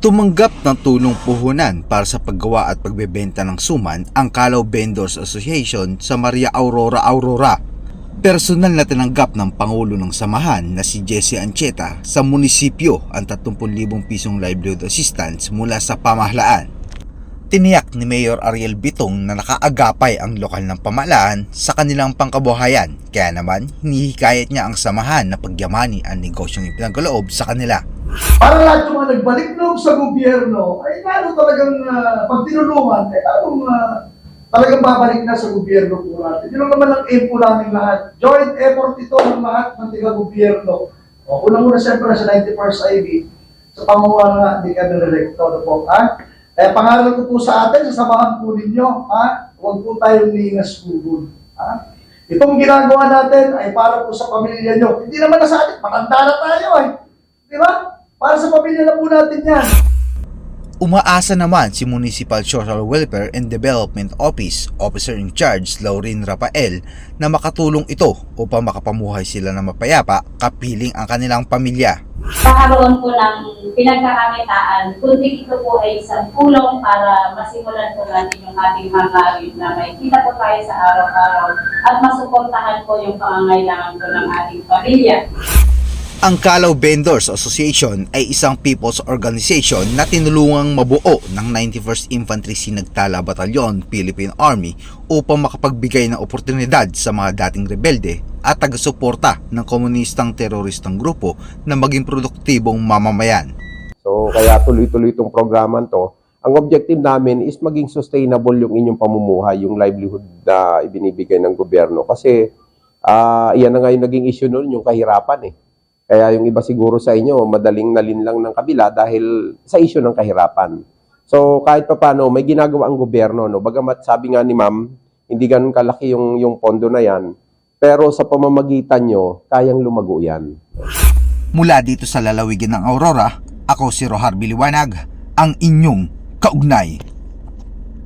Tumanggap ng tulong puhunan para sa paggawa at pagbebenta ng suman ang Calao Vendors Association sa Maria Aurora Aurora. Personal na tinanggap ng Pangulo ng Samahan na si Jesse Ancheta sa munisipyo ang 30,000 pisong livelihood assistance mula sa pamahalaan. Tiniyak ni Mayor Ariel Bitong na nakaagapay ang lokal ng pamahalaan sa kanilang pangkabuhayan kaya naman hinihikayat niya ang samahan na pagyamani ang negosyong ipinagaloob sa kanila. Para lahat yung mga nagbalik loob sa gobyerno, ay lalo talagang uh, pag tinulungan, ay lalong uh, talagang babalik na sa gobyerno po natin. Yun naman ang aim po namin lahat. Joint effort ito ng lahat ng tiga-gobyerno. O, unang-una siyempre sa 91st IB, sa pangunganga ni Kevin Recto na po. Ha? Eh, pangalan ko po sa atin, sasamahan po ninyo, ha? Huwag po tayong lingas pugod. Ha? Itong ginagawa natin ay para po sa pamilya nyo. Hindi naman na sa atin, matanda na tayo eh. Di ba? Para sa pamilya na po natin yan. Umaasa naman si Municipal Social Welfare and Development Office Officer in Charge Lauren Rafael na makatulong ito upang makapamuhay sila ng mapayapa kapiling ang kanilang pamilya. Kakaroon po ng pinagkakamitaan, kundi ito po ay isang tulong para masimulan po natin yung ating hangarin na may kita po tayo sa araw-araw at masuportahan po yung pangangailangan po ng ating pamilya. Ang Calao Vendors Association ay isang people's organization na tinulungang mabuo ng 91st Infantry Sinagtala Batalyon Philippine Army upang makapagbigay ng oportunidad sa mga dating rebelde at taga-suporta ng komunistang teroristang grupo na maging produktibong mamamayan. So kaya tuloy-tuloy itong programa to. Ang objective namin is maging sustainable yung inyong pamumuhay, yung livelihood na ibinibigay ng gobyerno. Kasi ah yan na nga yung naging issue noon, yung kahirapan eh. Kaya yung iba siguro sa inyo, madaling nalin lang ng kabila dahil sa issue ng kahirapan. So kahit pa paano, may ginagawa ang gobyerno. No? Bagamat sabi nga ni ma'am, hindi ganun kalaki yung, yung pondo na yan. Pero sa pamamagitan nyo, kayang lumago yan. Mula dito sa lalawigan ng Aurora, ako si Rohar Biliwanag, ang inyong kaugnay